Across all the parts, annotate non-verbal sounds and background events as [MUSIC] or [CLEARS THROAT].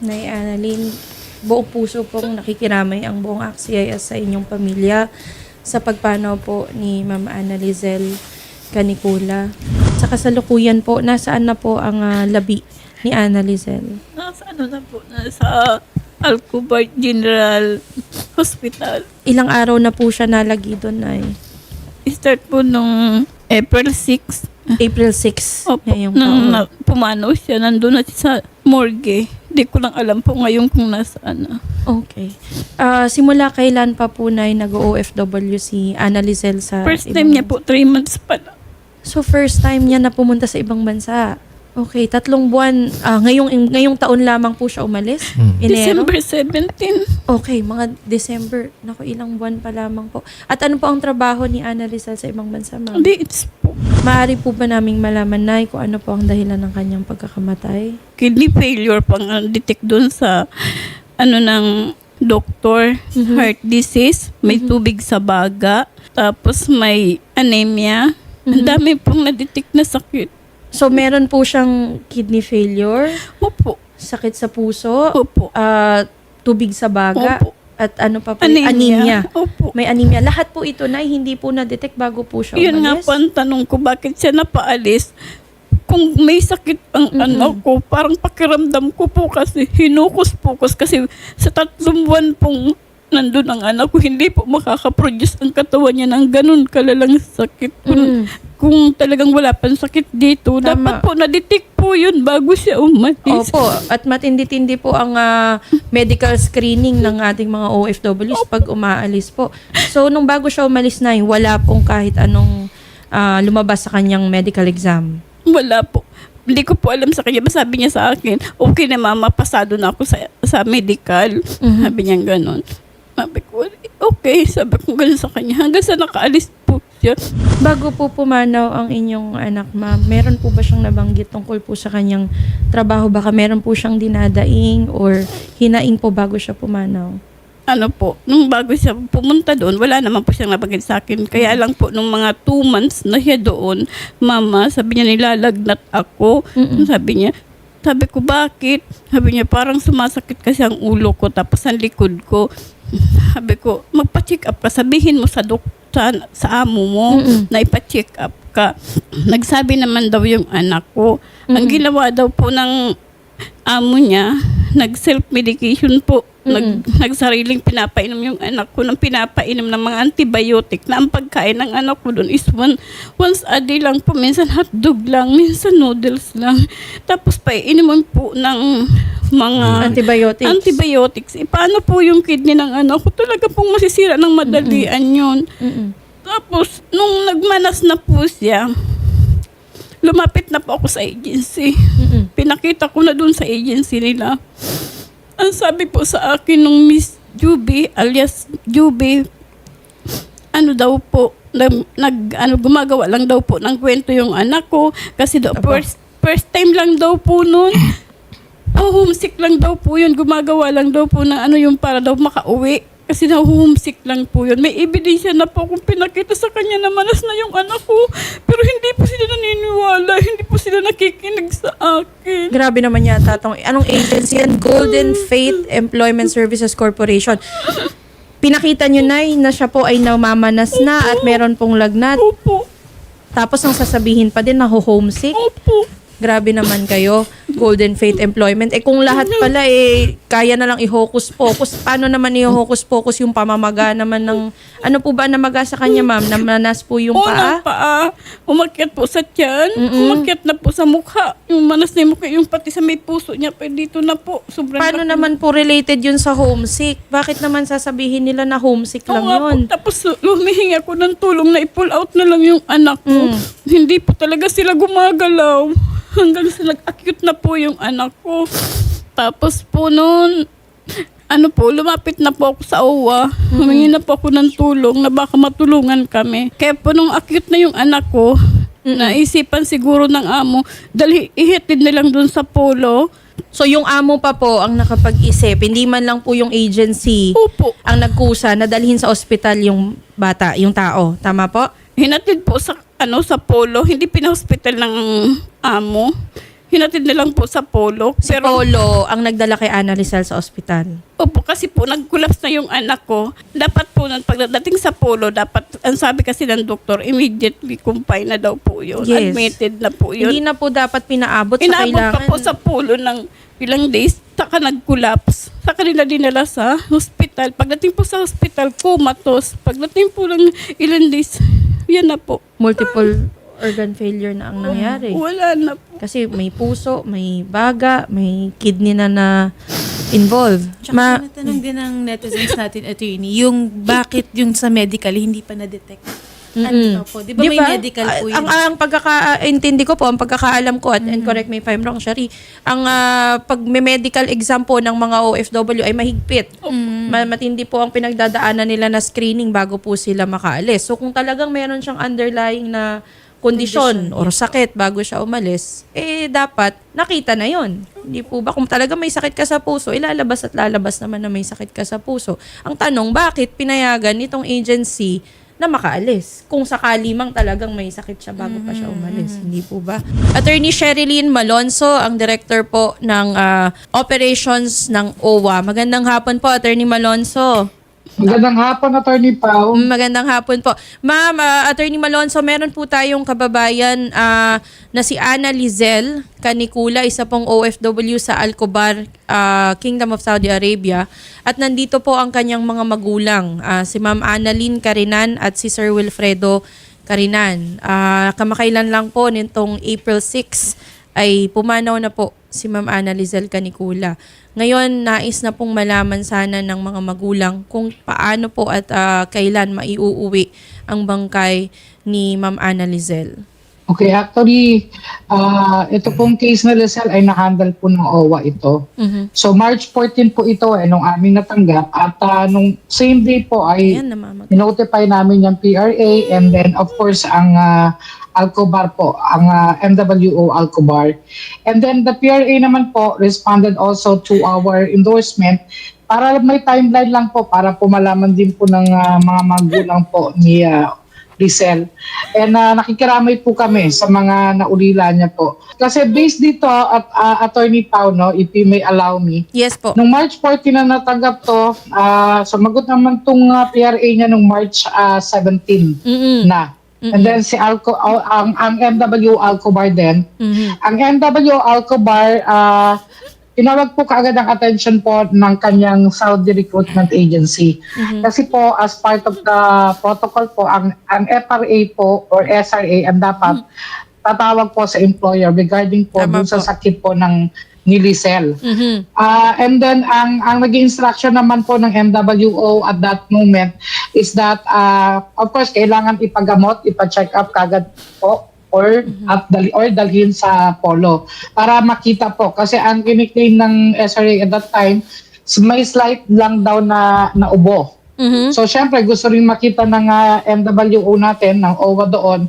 Nay Annalyn, buong puso pong nakikiramay ang buong AXIS sa inyong pamilya sa pagpanaw po ni Ma'am Ana Lizel Canicula. Sa kasalukuyan po, nasaan na po ang ah, labi ni Ana Lizel? Nasa ano na po, nasa Alcobar General Hospital. Ilang araw na po siya nalagi doon ay Start po nung April 6. April 6 Opo, ngayong nung taon. na, pumanaw siya, nandun na siya sa morgue. Hindi ko lang alam po ngayon kung nasaan na. Okay. Ah, simula kailan pa po na nag-OFW si Ana Lizel sa First ibang time niya po, 3 months pa lang. So first time niya na pumunta sa ibang bansa. Okay, tatlong buwan, ah, ngayong ngayong taon lamang po siya umalis. Hmm. Enero. December 17. Okay, mga December. Naku, ilang buwan pa lamang po. At ano po ang trabaho ni Ana Rizal sa ibang bansa, ma'am? Hindi, it's po. Maaari po ba naming malaman na kung ano po ang dahilan ng kanyang pagkakamatay? Kidney failure pang uh, detect doon sa ano ng doktor, Mhm. heart disease, may Mhm. tubig sa baga, tapos may anemia. Ang Mhm. dami pong na-detect na sakit. So meron po siyang kidney failure, Opo. sakit sa puso, Opo. ah, tubig sa baga, Opo. at ano pa po? Anemia. anemia. Opo. May anemia. Lahat po ito na hindi po na-detect bago po siya Yun nga umalis. po ang tanong ko, bakit siya napaalis? Kung may sakit ang ano ko, parang pakiramdam ko po kasi hinukus-pukus kasi sa tatlong buwan pong nandun ang anak ko, hindi po makakaproduce ang katawan niya ng ganun kalalang sakit. Kung, Mm. kung talagang wala pang sakit dito, Tama. dapat po na-detect po yun bago siya umalis. Opo, at matindi-tindi po ang ah, medical screening ng ating mga OFWs pag umaalis po. So, nung bago siya umalis na, wala pong kahit anong ah, lumabas sa kanyang medical exam. Wala po. Hindi ko po alam sa kanya. Basta Sabi niya sa akin, okay na mama, pasado na ako sa, sa medical. Mhm. Sabi niya gano'n. Sabi ko, okay. Sabi ko gano'n sa kanya. Hanggang sa nakaalis po siya. Bago po pumanaw ang inyong anak, ma'am, meron po ba siyang nabanggit tungkol po sa kanyang trabaho? Baka meron po siyang dinadaing or hinaing po bago siya pumanaw? Ano po, nung bago siya pumunta doon, wala naman po siyang nabanggit sa akin. Kaya lang po, nung mga two months na siya doon, mama, sabi niya nilalagnat ako. Mm-mm. Sabi niya, sabi ko, bakit? Sabi niya, parang sumasakit kasi ang ulo ko, tapos ang likod ko. [LAUGHS] Sabi ko, magpa-check up ka. Sabihin mo sa doktor, sa, sa amo mo, Mm-mm. na ipa-check up ka. [CLEARS THROAT] Nagsabi naman daw yung anak ko. Ang ginawa daw po ng amo niya, nag-self-medication po. Nag, nagsariling pinapainom yung anak ko ng pinapainom ng mga antibiotic na ang pagkain ng anak ko doon is one, once a day lang po. Minsan hotdog lang, minsan noodles lang. Tapos paiinumin po ng mga Antibiotics. antibiotics. Eh, paano po yung kidney ng anak ko? Talaga pong masisira ng madalian yun. Mm-mm. Tapos, nung nagmanas na po siya, lumapit na po ako sa agency. Mm-mm. Pinakita ko na dun sa agency nila. Ang sabi po sa akin nung Miss Juby, alias Juby, ano daw po, nag, nag- ano, gumagawa lang daw po ng kwento yung anak ko. Kasi daw, first, first time lang daw po nun. [COUGHS] Oh, homesick lang daw po yun. Gumagawa lang daw po ng ano yung para daw makauwi. Kasi daw homesick lang po yun. May ebidensya na po kung pinakita sa kanya na manas na yung anak ko. Pero hindi po sila naniniwala. Hindi po sila nakikinig sa akin. Grabe naman yata tong anong agency yan? Golden Faith Employment Services Corporation. Pinakita nyo na na siya po ay namamanas na at meron pong lagnat. Opo. Tapos ang sasabihin pa din na homesick. Opo. Grabe naman kayo, Golden Faith Employment. Eh kung lahat pala eh kaya na lang i-hocus pocus, paano naman i-hocus pocus yung pamamaga naman ng ano po ba namaga sa kanya ma'am? Namanas po yung paa? paa. Umakyat po sa tiyan. Mm-mm. Umakyat na po sa mukha. Yung manas na yung mukha. Yung pati sa may puso niya. Pa dito na po. Sobrang Paano laki. naman po related yun sa homesick? Bakit naman sasabihin nila na homesick Oo lang nga po. yun? Tapos lumihingi ako ng tulong na i-pull out na lang yung anak ko. Mm. Hindi po talaga sila gumagalaw. [LAUGHS] Hanggang sa nag-acute na po yung anak ko. Tapos po noon, ano po, lumapit na po ako sa OWA. Humingi na po ako ng tulong na baka matulungan kami. Kaya po nung acute na yung anak ko, naisipan siguro ng amo, dali ihatid na lang dun sa polo. So yung amo pa po ang nakapag-isip, hindi man lang po yung agency Opo, ang nagkusa na dalhin sa ospital yung bata, yung tao. Tama po? Hinatid po sa ano sa polo, hindi pina-hospital ng amo. hinatid na lang po sa polo. Si Pero, Polo ang nagdala kay Ana Rizal sa ospital. opo, kasi po, nag-collapse na yung anak ko. Dapat po, nun, pagdating sa polo, dapat, ang sabi kasi ng doktor, immediately confined na daw po yun. Yes. Admitted na po yun. Hindi na po dapat pinaabot sa Inaabot kailangan. pa po sa polo ng ilang days, saka nag-collapse. Sa kanila dinala sa hospital. Pagdating po sa hospital, comatose. Pagdating po ng ilang days, yan na po. Multiple organ failure na ang nangyari. Wala na po. Kasi may puso, may baga, may kidney na na involved. Tsaka Ma, tinatanong din ng netizens natin, attorney, yung bakit yung sa medical hindi pa na-detect? Mm-mm. Ano po? Di ba may medical po Ah, yun? Ang, ang pagkakaintindi ko po, ang pagkakaalam ko, at and correct me if I'm wrong, Shari, ang ah, pag may medical exam po ng mga OFW ay mahigpit. Ma- Matindi po ang pinagdadaanan nila na screening bago po sila makaalis. So kung talagang meron siyang underlying na kondisyon or sakit bago siya umalis, eh dapat nakita na yon. Hindi po ba kung talaga may sakit ka sa puso, ilalabas at lalabas naman na may sakit ka sa puso. Ang tanong, bakit pinayagan nitong agency na makaalis. Kung sakali mang talagang may sakit siya bago pa siya umalis. Hindi po ba? Attorney Sherilyn Malonzo, ang director po ng ah, operations ng OWA. Magandang hapon po, Attorney Malonzo. Magandang hapon, Attorney Pao. Magandang hapon po. Ma'am, ah, Attorney Malonzo, meron po tayong kababayan ah, na si Ana Lizel Canicula, isa pong OFW sa Alcobar, ah, Kingdom of Saudi Arabia. At nandito po ang kanyang mga magulang, ah, si Ma'am Annalyn Carinan at si Sir Wilfredo Carinan. Ah, kamakailan lang po nitong April 6 ay pumanaw na po si Ma'am Ana Lizel Canicula. Ngayon, nais na pong malaman sana ng mga magulang kung paano po at ah, kailan maiuuwi ang bangkay ni Ma'am Ana Lizel. Okay, actually, ah ito pong case na Lizelle ay na-handle po ng OWA ito. Mhm. So, March 14 po ito eh, nung aming natanggap. At ah, nung same day po ay Ayan, namamag. notify namin yung PRA and then of course ang ah, Alcobar po, ang ah, MWO Alcobar. And then the PRA naman po responded also to our endorsement para may timeline lang po para po malaman din po ng ah, mga magulang po ni ah, Lizelle. And ah, nakikiramay po kami sa mga naulila niya po. Kasi based dito at ah, Attorney Pao, no, if you may allow me, Yes po. Nung March 14 na natanggap to, ah sumagot naman tong ah, PRA niya nung March ah, 17 Mm-mm. na. And then si Alco, oh, ang, ang MW Alcobar din. Mhm. Ang MW Alcobar, ah tinawag po kaagad ang attention po ng kanyang Saudi Recruitment Agency. Kasi po, as part of the protocol po, ang, ang FRA po or SRA ang dapat tatawag po sa employer regarding po Tama dun sa po. sakit po ng ni Lizelle. Mhm. Ah, and then ang ang naging instruction naman po ng MWO at that moment is that ah, of course kailangan ipagamot, ipa-check up kagad po or at dali, or dalhin sa polo para makita po kasi ang kiniklaim ng SRA at that time may slight lang daw na naubo. Mhm. So syempre gusto rin makita ng ah, MWO natin ng OWA doon.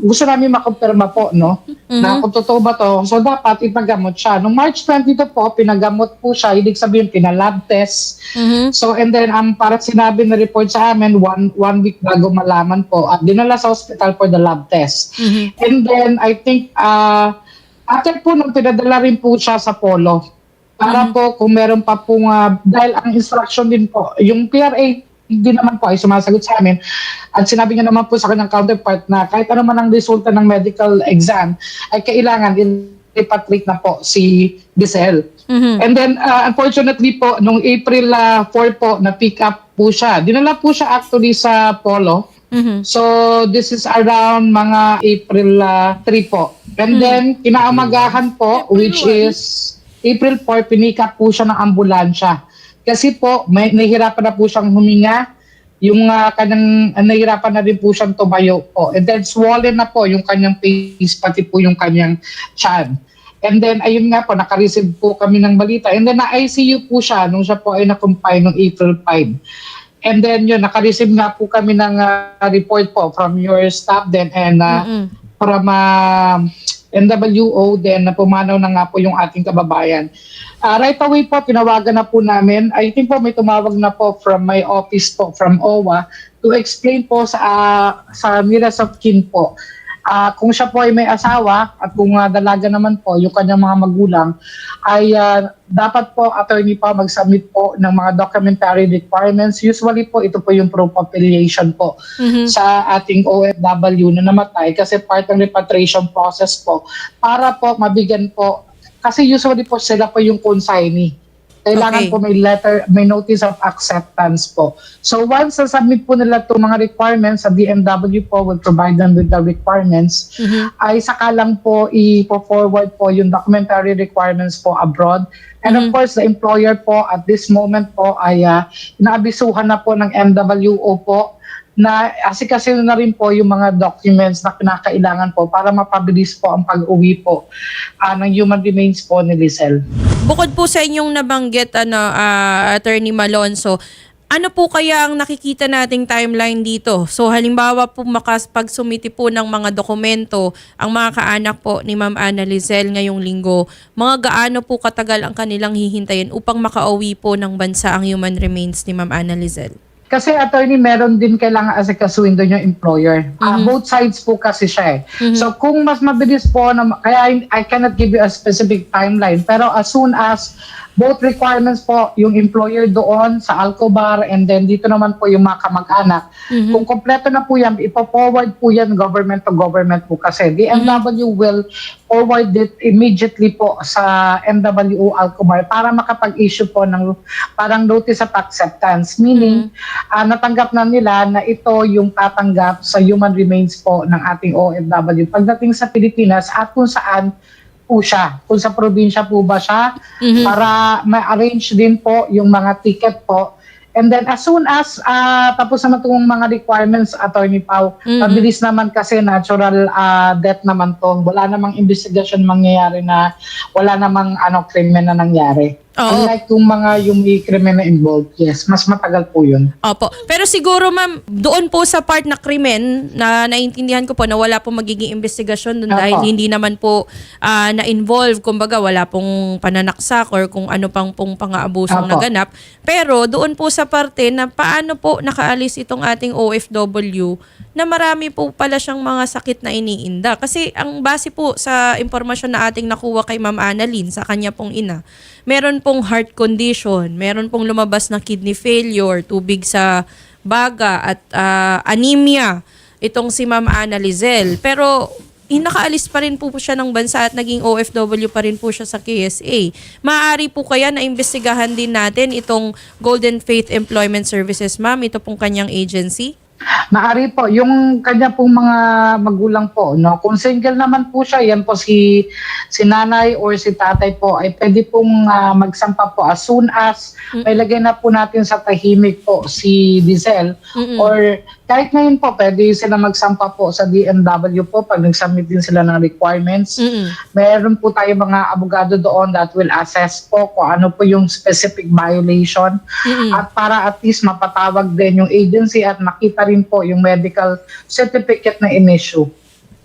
Gusto namin makumpirma po no na kung totoo ba to. So dapat ipagamot siya. Noong March 22 po pinagamot po siya. Ibig sabihin pinalab test. Mhm. So and then ang para sinabi na report sa amin one one week bago malaman po at dinala sa hospital for the lab test. Mhm. And then I think uh, after po nung pinadala rin po siya sa polo para po kung meron pa pong ah, dahil ang instruction din po yung PRA hindi naman po ay sumasagot sa amin at sinabi niya naman po sa kanyang counterpart na kahit ano man ang resulta ng medical exam ay kailangan i-repatriate na po si Giselle. Mhm. And then, uh, unfortunately po, nung April uh, 4 po, na-pick up po siya. Dinala po siya actually sa Polo. Mhm. So, this is around mga April uh, 3 po. And then, kinaumagahan po, which is April 4, pinika po siya ng ambulansya. Kasi po, may nahihirapan na po siyang huminga. Yung uh, kanyang, uh, nahihirapan na rin po siyang tumayo po. And then, swollen na po yung kanyang face, pati po yung kanyang chan. And then, ayun nga po, nakareceive po kami ng balita. And then, na-ICU po siya nung siya po ay na-confine noong April 5. And then, yun, nakareceive nga po kami ng ah, report po from your staff then and uh, Mhm. from ah, NWO then na pumanaw na nga po yung ating kababayan. Ah, right away po, tinawagan na po namin. I think po may tumawag na po from my office po, from OWA, to explain po sa, ah, sa Miras of Kin po ah, kung siya po ay may asawa at kung ah, dalaga naman po yung kanyang mga magulang, ay ah, dapat po attorney pa mag-submit po ng mga documentary requirements. Usually po ito po yung proof of affiliation po Mhm. sa ating OFW na namatay kasi part ng repatriation process po para po mabigyan po kasi usually po sila po yung consignee. Kailangan Okay. po may letter, may notice of acceptance po. So once na-submit po nila itong mga requirements, sa DMW po will provide them with the requirements, Mhm. ay saka lang po i-forward po yung documentary requirements po abroad. And of Mhm. course, the employer po at this moment po ay uh, inaabisuhan na po ng MWO po na asikasin na rin po yung mga documents na kinakailangan po para mapabilis po ang pag-uwi po ah, ng human remains po ni Lizelle. Bukod po sa inyong nabanggit, ano, ah, Attorney Malonzo, ano po kaya ang nakikita nating timeline dito? So halimbawa po makas pagsumiti po ng mga dokumento ang mga kaanak po ni Ma'am Ana Lizelle ngayong linggo, mga gaano po katagal ang kanilang hihintayin upang makauwi po ng bansa ang human remains ni Ma'am Ana Lizelle? Kasi attorney, meron din kailangan asikasuin doon yung employer. Ah, Mhm. both sides po kasi siya eh. Mhm. So kung mas mabilis po, na, kaya I, I cannot give you a specific timeline. Pero as soon as both requirements po, yung employer doon sa Alcobar and then dito naman po yung mga kamag-anak, Mhm. kung kompleto na po yan, ipo-forward po yan government to government po kasi. The MW will forward it immediately po sa MWO Alcobar para makapag-issue po ng parang notice of acceptance. Meaning, ah, natanggap na nila na ito yung tatanggap sa human remains po ng ating OFW pagdating sa Pilipinas at kung saan po siya. Kung sa probinsya po ba siya Mhm. para ma-arrange din po yung mga ticket po. And then as soon as ah, tapos naman itong mga requirements, Attorney Pau, Mhm. mabilis naman kasi natural ah, death naman to. Wala namang investigation mangyayari na wala namang ano, krimen na nangyari. Oo. Unlike yung mga yung may krimen na involved, yes, mas matagal po yun. Opo. Pero siguro ma'am, doon po sa part na krimen, na naintindihan ko po na wala po magiging investigasyon doon Opo. dahil hindi naman po ah, na-involve, kumbaga wala pong pananaksak or kung ano pang pong pang-aabusong Opo. naganap. Pero doon po sa parte na paano po nakaalis itong ating OFW na marami po pala siyang mga sakit na iniinda. Kasi ang base po sa impormasyon na ating nakuha kay Ma'am Annalyn sa kanya pong ina, meron pong heart condition, meron pong lumabas na kidney failure, tubig sa baga at ah, anemia itong si Ma'am Ana Lizelle. Pero inakaalis pa rin po, po siya ng bansa at naging OFW pa rin po siya sa KSA. Maaari po kaya na imbestigahan din natin itong Golden Faith Employment Services, ma'am, ito pong kanyang agency? Maari po, yung kanya pong mga magulang po, no? Kung single naman po siya, yan po si, si nanay or si tatay po, ay pwede pong ah, magsampa po as soon as may lagay na po natin sa tahimik po si Diesel Mm-mm. or kahit ngayon po, pwede sila magsampa po sa DMW po pag nag-submit din sila ng requirements. Mm-mm. Meron po tayo mga abogado doon that will assess po kung ano po yung specific violation Mm-mm. at para at least mapatawag din yung agency at makita rin po yung medical certificate na in-issue.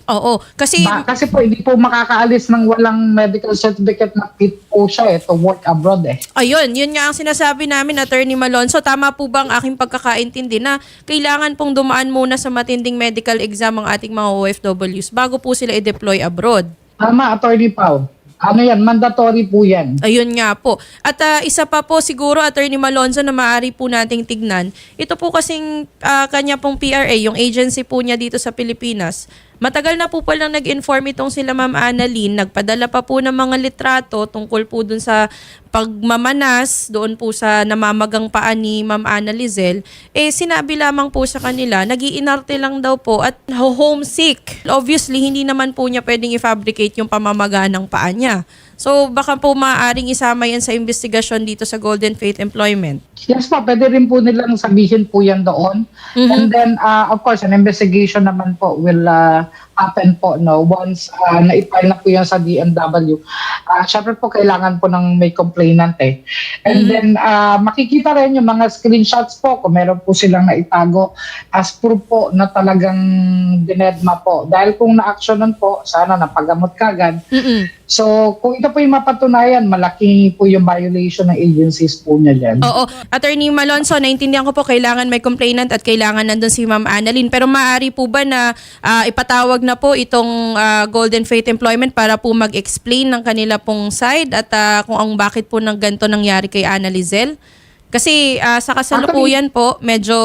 Oo. Kasi, Ba- kasi po hindi po makakaalis ng walang medical certificate na fit po siya eh, to work abroad eh. ayun, yun nga ang sinasabi namin, Attorney Malonzo. Tama po ba ang aking pagkakaintindi na kailangan pong dumaan muna sa matinding medical exam ang ating mga OFWs bago po sila i-deploy abroad? Tama, Attorney Pau. Ano yan, mandatory po yan. Ayun nga po. At ah, isa pa po siguro, Attorney Malonzo, na maaari po nating tignan. Ito po kasing ah, kanya pong PRA, yung agency po niya dito sa Pilipinas. Matagal na po palang nag-inform itong sila Ma'am Annalyn. Nagpadala pa po ng mga litrato tungkol po dun sa pagmamanas doon po sa namamagang paa ni Ma'am Ana Lizelle. Eh, sinabi lamang po sa kanila, nagiinarte lang daw po at homesick. Obviously, hindi naman po niya pwedeng i-fabricate yung pamamaga ng paa niya. So, baka po maaaring isama yan sa investigasyon dito sa Golden Faith Employment. Yes po, pwede rin po nilang sabihin po yan doon. Mhm. And then, uh, of course, an investigation naman po will uh, happen po no once uh, na-file na po yan sa DMW. Uh, Siyempre po, kailangan po ng may complainant eh. And then, uh, makikita rin yung mga screenshots po kung meron po silang naitago as proof po na talagang dinedma po. Dahil kung na-actionan po, sana napagamot kagad, Mm-mm. So, kung ito po yung mapatunayan, malaki po yung violation ng agencies po niya dyan. Oo. Attorney Malonzo, naintindihan ko po kailangan may complainant at kailangan nandun si Ma'am Annalyn. Pero maaari po ba na ah, ipatawag na po itong ah, Golden Faith Employment para po mag-explain ng kanila pong side at ah, kung ang bakit po ng ganito nangyari kay Lizelle? Kasi ah, sa kasalukuyan po, medyo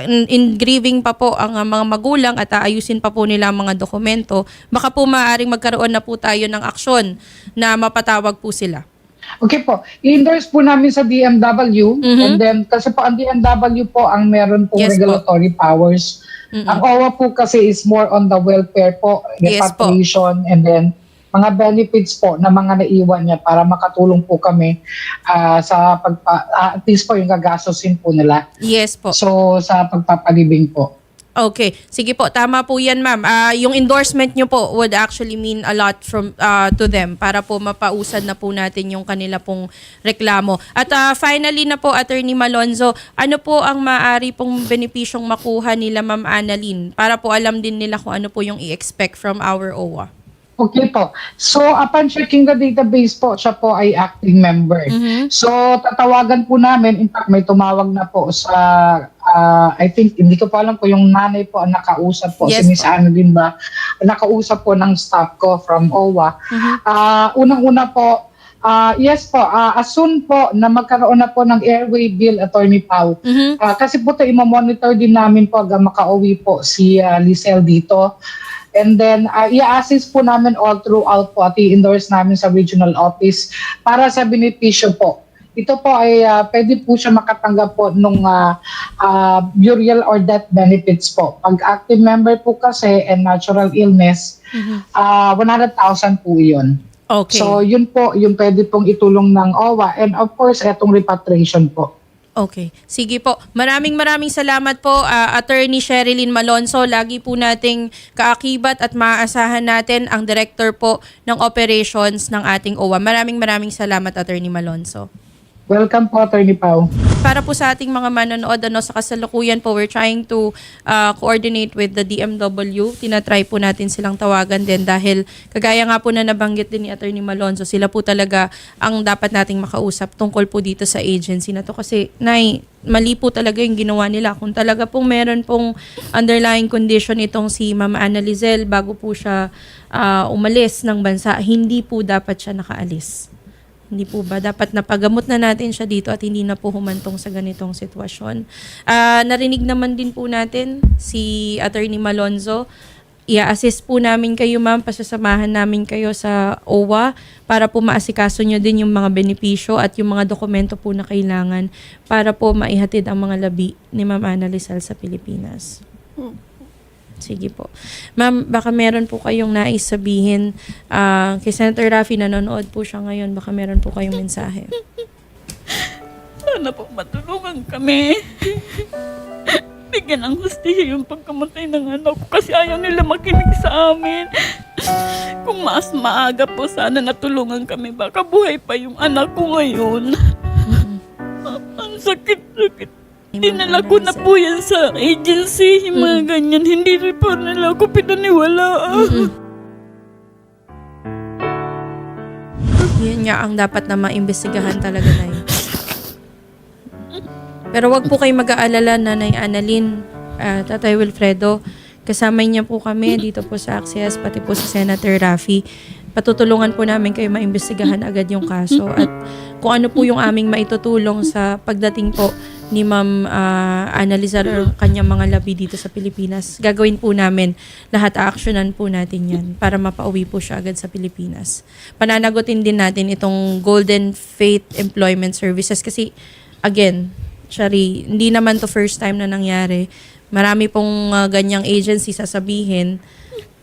in, in grieving pa po ang ah, mga magulang at aayusin pa po nila ang mga dokumento. Baka po maaaring magkaroon na po tayo ng aksyon na mapatawag po sila. Okay po. I-endorse po namin sa DMW Mhm. and then kasi po ang DMW po ang meron pong Yes po. regulatory powers. Mm-mm. Ang OWA po kasi is more on the welfare po, Yes po. repatriation and then mga benefits po na mga naiwan niya para makatulong po kami ah, sa pagpa ah, at least po yung gagastosin po nila. Yes po. So sa pagpapalibing po. Okay. Sige po, tama po yan ma'am. Ah, yung endorsement nyo po would actually mean a lot from ah, to them para po mapausad na po natin yung kanila pong reklamo. At ah, finally na po, Attorney Malonzo, ano po ang maaari pong benepisyong makuha nila Ma'am Annalyn para po alam din nila kung ano po yung i-expect from our OWA? Okay po. So upon checking the database po, siya po ay acting member. Mhm. So, tatawagan po namin. In fact, may tumawag na po sa, ah, I think, hindi ko pa alam po yung nanay po ang nakausap po. Yes si Miss. Ano din ba? Nakausap po ng staff ko from OWA. Mhm. Ah, Unang-una po, ah, yes po, ah, as soon po na magkaroon na po ng airway bill, Attorney Pau. Mhm. Ah, kasi po ito, imamonitor din namin po hanggang makauwi po si ah, Lizelle dito. And then, uh, i-assist po namin all throughout po at i-endorse namin sa regional office para sa benepisyo po. Ito po ay ah, pwede po siya makatanggap po nung ah, ah, burial or death benefits po. Pag active member po kasi and natural illness, ah, 100,000 po yun. Okay. So yun po yung pwede pong itulong ng OWA and of course etong repatriation po. Okay. Sige po. Maraming maraming salamat po, ah, Attorney Sherilyn Malonzo. Lagi po nating kaakibat at maaasahan natin ang director po ng operations ng ating OWA. Maraming maraming salamat, Attorney Malonzo. Welcome po Attorney Pau. Para po sa ating mga manonood ano, sa kasalukuyan po, we're trying to ah, coordinate with the DMW. Tinatry po natin silang tawagan din dahil kagaya nga po na nabanggit din ni Attorney Malonzo, sila po talaga ang dapat nating makausap tungkol po dito sa agency na to. Kasi, Nay, mali po talaga yung ginawa nila. Kung talaga pong meron pong underlying condition itong si Mama Ana Lizelle bago po siya ah, umalis ng bansa, hindi po dapat siya nakaalis. Hindi po ba? Dapat napagamot na natin siya dito at hindi na po humantong sa ganitong sitwasyon. Ah, narinig naman din po natin si Attorney Malonzo. Ia-assist po namin kayo ma'am, pasasamahan namin kayo sa OWA para po maasikaso nyo din yung mga benepisyo at yung mga dokumento po na kailangan para po maihatid ang mga labi ni Ma'am Ana sa Pilipinas. Sige po. Ma'am, baka meron po kayong nais sabihin ah, kay Senator Raffy, nanonood po siya ngayon. Baka meron po kayong mensahe. [LAUGHS] Sana po matulungan kami. [LAUGHS] Bigyan ng hustisya yung pagkamatay ng anak ko kasi ayaw nila makinig sa amin. [LAUGHS] Kung mas maaga po sana natulungan kami, baka buhay pa yung anak ko ngayon. Ang sakit-sakit. Dinala ko na po yan sa agency, yung mga ganyan. Hindi rin po nila ako pinaniwalaan. Yun nga ang dapat na maimbestigahan talaga na yun. Pero wag po kayo mag-aalala, Nanay Annalyn, ah, Tatay Wilfredo. Kasama niya po kami dito po sa Access, pati po si Senator Raffy. Patutulungan po namin kayo maimbestigahan agad yung kaso at kung ano po yung aming maitutulong sa pagdating po ni Ma'am uh, Analizar or kanyang mga labi dito sa Pilipinas. Gagawin po namin lahat, actionan po natin yan para mapauwi po siya agad sa Pilipinas. Pananagutin din natin itong Golden Faith Employment Services kasi again, Shari, hindi naman to first time na nangyari. Marami pong uh, ganyang agency sasabihin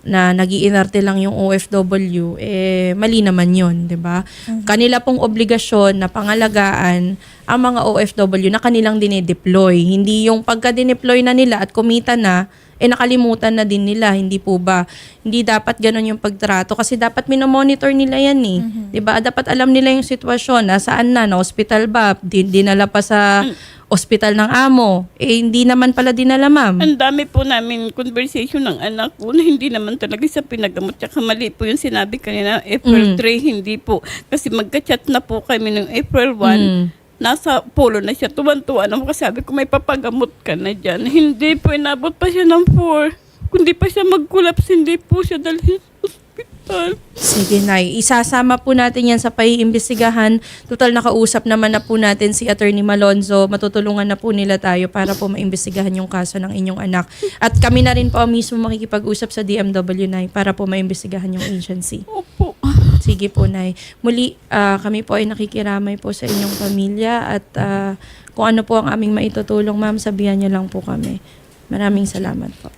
na nagiinarte lang yung OFW, eh, mali naman yon di ba? Kanila pong obligasyon na pangalagaan ang mga OFW na kanilang dinedeploy. Hindi yung pagka dineploy na nila at kumita na, eh nakalimutan na din nila, hindi po ba? Hindi dapat ganun yung pagtrato kasi dapat minomonitor nila yan eh. 'Di ba? Dapat alam nila yung sitwasyon, nasaan na, na hospital ba, din dinala pa sa ospital ng amo. Eh hindi naman pala dinala, ma'am. Ang dami po namin conversation ng anak ko na hindi naman talaga siya pinagamot. Tsaka mali po yung sinabi kanina, April Mm. 3, hindi po. Kasi magka-chat na po kami ng April 1. Mm. Nasa polo na siya. Tuwan-tuwa na kasi sabi ko may papagamot ka na dyan. Hindi po, inabot pa siya ng 4. Kundi pa siya mag-collapse, hindi po siya dalhin sa ospital. Sige, Nay. Isasama po natin yan sa paiimbestigahan. Total, nakausap naman na po natin si Attorney Malonzo. Matutulungan na po nila tayo para po maimbestigahan yung kaso ng inyong anak. At kami na rin po mismo makikipag-usap sa DMW, Nay, para po maimbestigahan yung agency. Opo. Sige po, Nay. Muli, ah, kami po ay nakikiramay po sa inyong pamilya at ah, kung ano po ang aming maitutulong, ma'am, sabihan niyo lang po kami. Maraming salamat po.